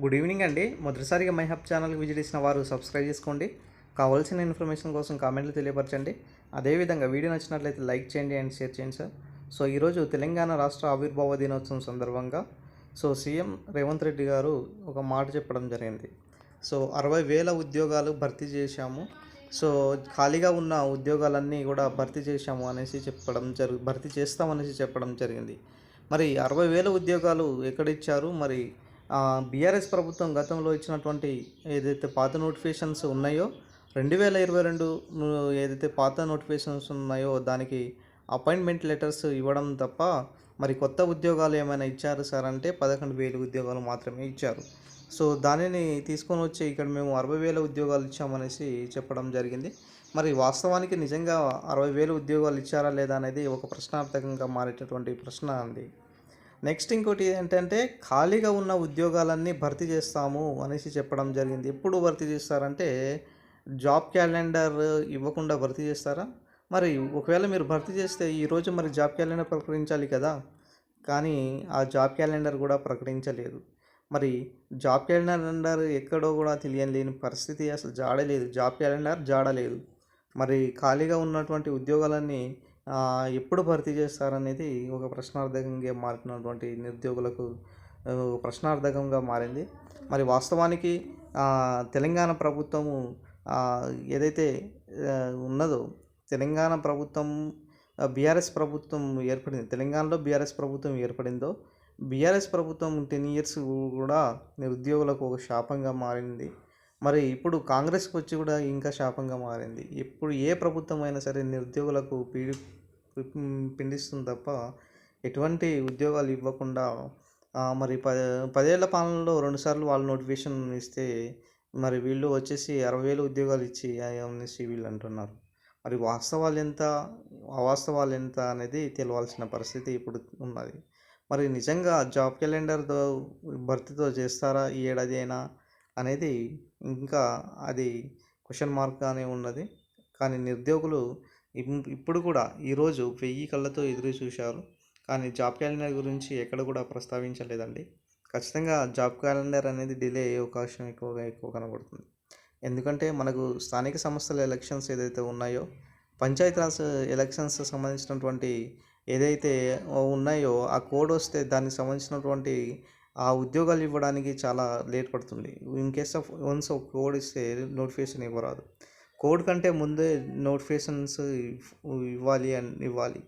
Good evening అండి. మొదటిసారిగా my hub ఛానల్కి విజిట్ చేసిన వారు సబ్స్క్రైబ్ చేసుకోండి. కావాల్సిన ఇన్ఫర్మేషన్ కోసం కామెంట్లు తెలియపరచండి. అదేవిధంగా వీడియో నచ్చినట్లయితే లైక్ చేయండి అండ్ షేర్ చేయండి సార్. సో ఈరోజు తెలంగాణ రాష్ట్ర ఆవిర్భావ దినోత్సవం సందర్భంగా సో సీఎం రేవంత్ రెడ్డి గారు ఒక మాట చెప్పడం జరిగింది. సో అరవై వేల ఉద్యోగాలు భర్తీ చేశాము. సో ఖాళీగా ఉన్న ఉద్యోగాలన్నీ కూడా భర్తీ చేశాము అనేసి చెప్పడం జరు భర్తీ చేస్తామనేసి చెప్పడం జరిగింది. మరి అరవై వేల ఉద్యోగాలు ఎక్కడ ఇచ్చారు? మరి బీఆర్ఎస్ ప్రభుత్వం గతంలో ఇచ్చినటువంటి ఏదైతే పాత నోటిఫికేషన్స్ ఉన్నాయో రెండు వేల ఇరవై రెండు ఏదైతే పాత నోటిఫికేషన్స్ ఉన్నాయో దానికి అపాయింట్మెంట్ లెటర్స్ ఇవ్వడం తప్ప మరి కొత్త ఉద్యోగాలు ఏమైనా ఇచ్చారు సార్ అంటే పదకొండు వేలు ఉద్యోగాలు మాత్రమే ఇచ్చారు. సో దానిని తీసుకొని వచ్చి ఇక్కడ మేము అరవై వేల ఉద్యోగాలు ఇచ్చామనేసి చెప్పడం జరిగింది. మరి వాస్తవానికి నిజంగా అరవై వేల ఉద్యోగాలు ఇచ్చారా లేదా అనేది ఒక ప్రశ్నార్థకంగా మారేటటువంటి ప్రశ్న అండి. నెక్స్ట్ ఇంకోటి ఏంటంటే ఖాళీగా ఉన్న ఉద్యోగాలన్నీ భర్తీ చేస్తాము అనేసి చెప్పడం జరిగింది. ఎప్పుడు భర్తీ చేస్తారంటే జాబ్ క్యాలెండర్ ఇవ్వకుండా భర్తీ చేస్తారా? మరి ఒకవేళ మీరు భర్తీ చేస్తే ఈరోజు మరి జాబ్ క్యాలెండర్ ప్రకటించాలి కదా? కానీ ఆ జాబ్ క్యాలెండర్ కూడా ప్రకటించలేదు. మరి జాబ్ క్యాలెండర్ ఎక్కడో కూడా తెలియని లేని పరిస్థితి అసలు జాడలేదు. Job calendar జాడలేదు. మరి ఖాళీగా ఉన్నటువంటి ఉద్యోగాలన్నీ ఎప్పుడు భర్తీ చేస్తారనేది ఒక ప్రశ్నార్థకంగా మారినటువంటి నిరుద్యోగులకు ఒక ప్రశ్నార్థకంగా మారింది. మరి వాస్తవానికి తెలంగాణ ప్రభుత్వము ఏదైతే ఉన్నదో తెలంగాణ ప్రభుత్వం బీఆర్ఎస్ ప్రభుత్వం ఏర్పడింది. తెలంగాణలో బీఆర్ఎస్ ప్రభుత్వం ఏర్పడిందో బీఆర్ఎస్ ప్రభుత్వం టెన్ ఇయర్స్ కూడా నిరుద్యోగులకు ఒక శాపంగా మారింది. మరి ఇప్పుడు కాంగ్రెస్కి వచ్చి కూడా ఇంకా శాపంగా మారింది. ఇప్పుడు ఏ ప్రభుత్వం అయినా సరే నిరుద్యోగులకు పీడి పిండిస్తుంది తప్ప ఎటువంటి ఉద్యోగాలు ఇవ్వకుండా మరి ప పదేళ్ళ పాలనలో రెండుసార్లు వాళ్ళు నోటిఫికేషన్ ఇస్తే మరి వీళ్ళు వచ్చేసి అరవై వేలు ఉద్యోగాలు ఇచ్చి అనేసి వీళ్ళు అంటున్నారు. మరి వాస్తవాలు ఎంత అవాస్తవాలు ఎంత అనేది తెలవాల్సిన పరిస్థితి ఇప్పుడు ఉన్నది. మరి నిజంగా జాబ్ క్యాలెండర్తో భర్తీతో చేస్తారా? ఈ ఏడాది అయినా అనేది ఇంకా అది క్వశ్చన్ మార్క్గానే ఉన్నది. కానీ నిరుద్యోగులు ఇప్పుడు కూడా ఈరోజు వెయ్యి కళ్ళతో ఎదురు చూశారు. కానీ జాబ్ క్యాలెండర్ గురించి ఎక్కడ కూడా ప్రస్తావించలేదండి. ఖచ్చితంగా జాబ్ క్యాలెండర్ అనేది డిలే అయ్యే అవకాశం ఎక్కువగా ఎక్కువ కనబడుతుంది. ఎందుకంటే మనకు స్థానిక సంస్థల ఎలక్షన్స్ ఏదైతే ఉన్నాయో పంచాయతీరాజ్ ఎలక్షన్స్ సంబంధించినటువంటి ఏదైతే ఉన్నాయో ఆ కోడ్ వస్తే దానికి సంబంధించినటువంటి ఆ ఉద్యోగాలు ఇవ్వడానికి చాలా లేట్ పడుతుంది. ఇన్ కేస్ ఆఫ్ వన్స్ ఒక కోడ్ ఇస్తే నోటిఫికేషన్ ఇవ్వరాదు. కోడ్ కంటే ముందే నోటిఫికేషన్స్ ఇవ్వాలి అని ఇవ్వాలి.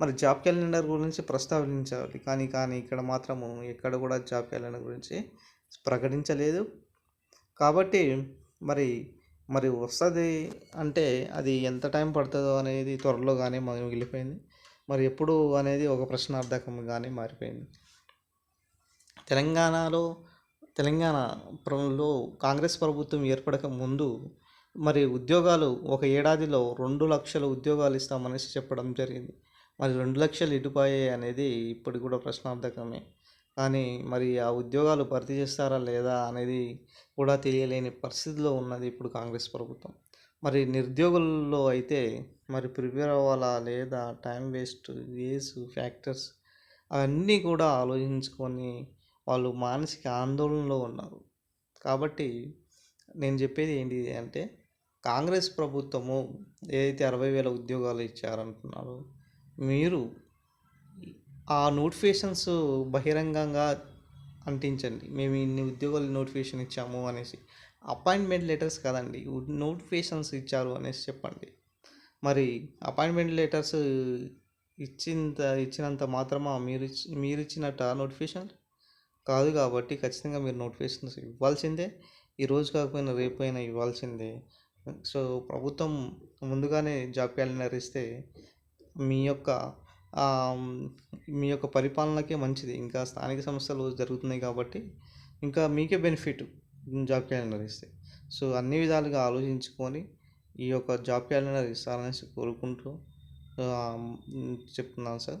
మరి జాబ్ క్యాలెండర్ గురించి ప్రస్తావించాలి. కానీ కానీ ఇక్కడ మాత్రము ఎక్కడ కూడా జాబ్ క్యాలెండర్ గురించి ప్రకటించలేదు. కాబట్టి మరి మరి వస్తుంది అంటే అది ఎంత టైం పడుతుందో అనేది త్వరలో కానీ మిగిలిపోయింది. మరి ఎప్పుడు అనేది ఒక ప్రశ్నార్థకంగానే మారిపోయింది. తెలంగాణలో తెలంగాణ కాంగ్రెస్ ప్రభుత్వం ఏర్పడక ముందు మరి ఉద్యోగాలు ఒక ఏడాదిలో రెండు లక్షల ఉద్యోగాలు ఇస్తామనేసి చెప్పడం జరిగింది. మరి రెండు లక్షలు ఇటుపాయే అనేది ఇప్పటికి కూడా ప్రశ్నార్థకమే. కానీ మరి ఆ ఉద్యోగాలు భర్తీ చేస్తారా లేదా అనేది కూడా తెలియలేని పరిస్థితిలో ఉన్నది ఇప్పుడు కాంగ్రెస్ ప్రభుత్వం. మరి నిరుద్యోగుల్లో అయితే మరి ప్రిపేర్ అవ్వాలా లేదా టైం వేస్ట్ వేస్ ఫ్యాక్టర్స్ అవన్నీ కూడా ఆలోచించుకొని వాళ్ళు మానసిక ఆందోళనలో ఉన్నారు. కాబట్టి నేను చెప్పేది ఏంటి అంటే కాంగ్రెస్ ప్రభుత్వము ఏదైతే అరవై వేల ఉద్యోగాలు ఇచ్చారంటున్నారో మీరు ఆ నోటిఫికేషన్స్ బహిరంగంగా అంటించండి. మేము ఇన్ని ఉద్యోగాలు నోటిఫికేషన్ ఇచ్చాము అనేసి. అపాయింట్మెంట్ లెటర్స్ కదండి నోటిఫికేషన్స్ ఇచ్చారు అనేసి చెప్పండి. మరి అపాయింట్మెంట్ లెటర్స్ ఇచ్చింత ఇచ్చినంత మాత్రమా మీరు మీరు ఇచ్చినట్ట నోటిఫికేషన్? కాదు కాబట్టి ఖచ్చితంగా మీరు నోటిఫికేషన్స్ ఇవ్వాల్సిందే. ఈ రోజు కాకపోయినా రేపు అయినా ఇవ్వాల్సిందే. సో ప్రభుత్వం ముందుగానే జాబ్ క్యాలెండర్ ఇస్తే మీ యొక్క మీ యొక్క పరిపాలనకే మంచిది. ఇంకా స్థానిక సంస్థలు జరుగుతున్నాయి కాబట్టి ఇంకా మీకే బెనిఫిట్ జాబ్ క్యాలెండర్ ఇస్తే. సో అన్ని విధాలుగా ఆలోచించుకొని ఈ యొక్క జాబ్ క్యాలెండర్ ఇస్తారనేసి కోరుకుంటూ చెప్తున్నాను సార్.